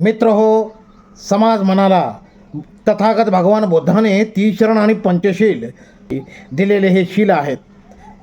मित्र हो समाज म्हणाला तथागत भगवान बुद्धाने तीशरण आणि पंचशील दिलेले हे शील आहेत.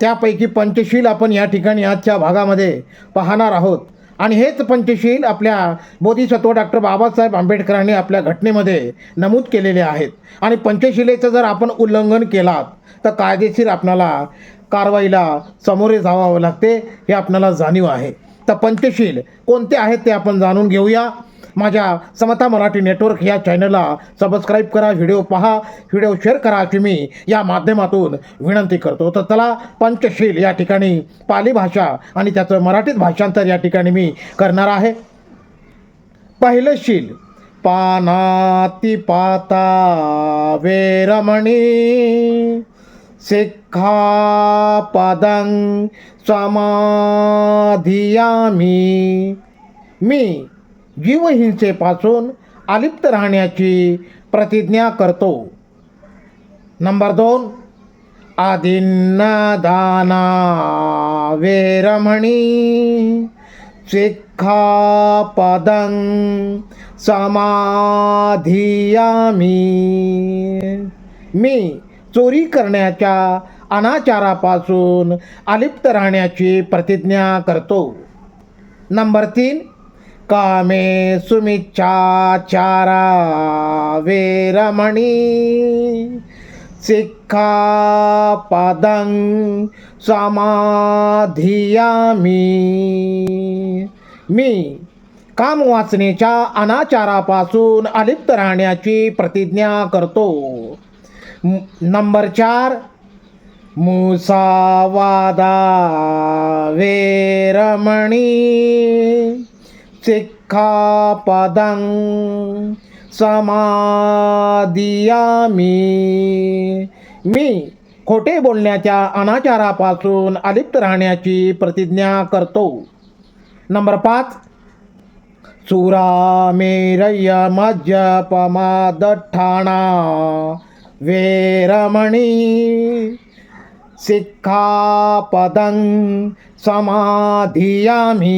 त्यापैकी पंचशील आपण या ठिकाणी आजच्या भागामध्ये पाहणार आहोत. आणि हेच पंचशील आपल्या बोधिसत्व डॉक्टर बाबासाहेब आंबेडकरांनी आपल्या घटनेमध्ये नमूद केलेले आहेत. आणि पंचशिलेचं जर आपण उल्लंघन केलात तर कायदेशीर आपणाला कारवाईला सामोरे जावावं लागते हे आपणाला जाणीव आहे. तर पंचशील कोणते आहेत ते आपण जाणून घेऊया. माझ्या समता मराठी नेटवर्क या चॅनलला सबस्क्राईब करा व्हिडिओ पहा व्हिडिओ शेअर करा. अशी मी या माध्यमातून विनंती करतो. तर चला पंचशील या ठिकाणी पाली भाषा आणि त्याचं मराठीत भाषांतर या ठिकाणी मी करणार आहे. पहिलं शील पानाती पाता वेरमणी सिक्खापदं समाधियामी. मी जीवहिंसेपासून अलिप्त राहण्याची प्रतिज्ञा करतो. नंबर दोन आदिन्नदाना वेरमणी सिक्खापदं समाधियामी. मी चोरी करण्याच्या अनाचारापासून अलिप्त राहण्याची प्रतिज्ञा करतो. नंबर तीन कामे सुमिच्छाचारा वेरमणी। सिक्खापदं समाधियामी। मी काम वाचनेच्या अनाचारापासून अलिप्त राहण्याची प्रतिज्ञा करतो. नंबर चार मुसावादा वेरमणी। सिक्खापदं समाधियामी. मी खोटे बोलण्याच्या अनाचारापासून अलिप्त राहण्याची प्रतिज्ञा करतो. नंबर पाच सुरामेरय मज्जपमादठाणा वेरमणी सिक्खापदं समाधियामी.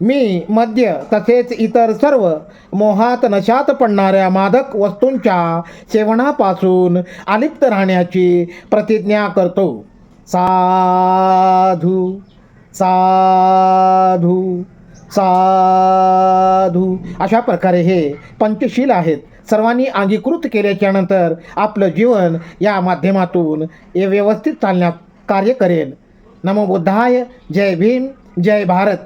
मी मद्य तसेच इतर सर्व मोहात नशात पडणाऱ्या मादक वस्तूंच्या सेवनापासून अलिप्त राहण्याची प्रतिज्ञा करतो. साधू साधू साधू. अशा प्रकारे हे पंचशील आहेत. सर्वांनी अंगीकृत केल्याच्यानंतर आपलं जीवन या माध्यमातून हे व्यवस्थित चालण्यात कार्य करेल. नमो बुद्धाय. जय भीम. जय भारत.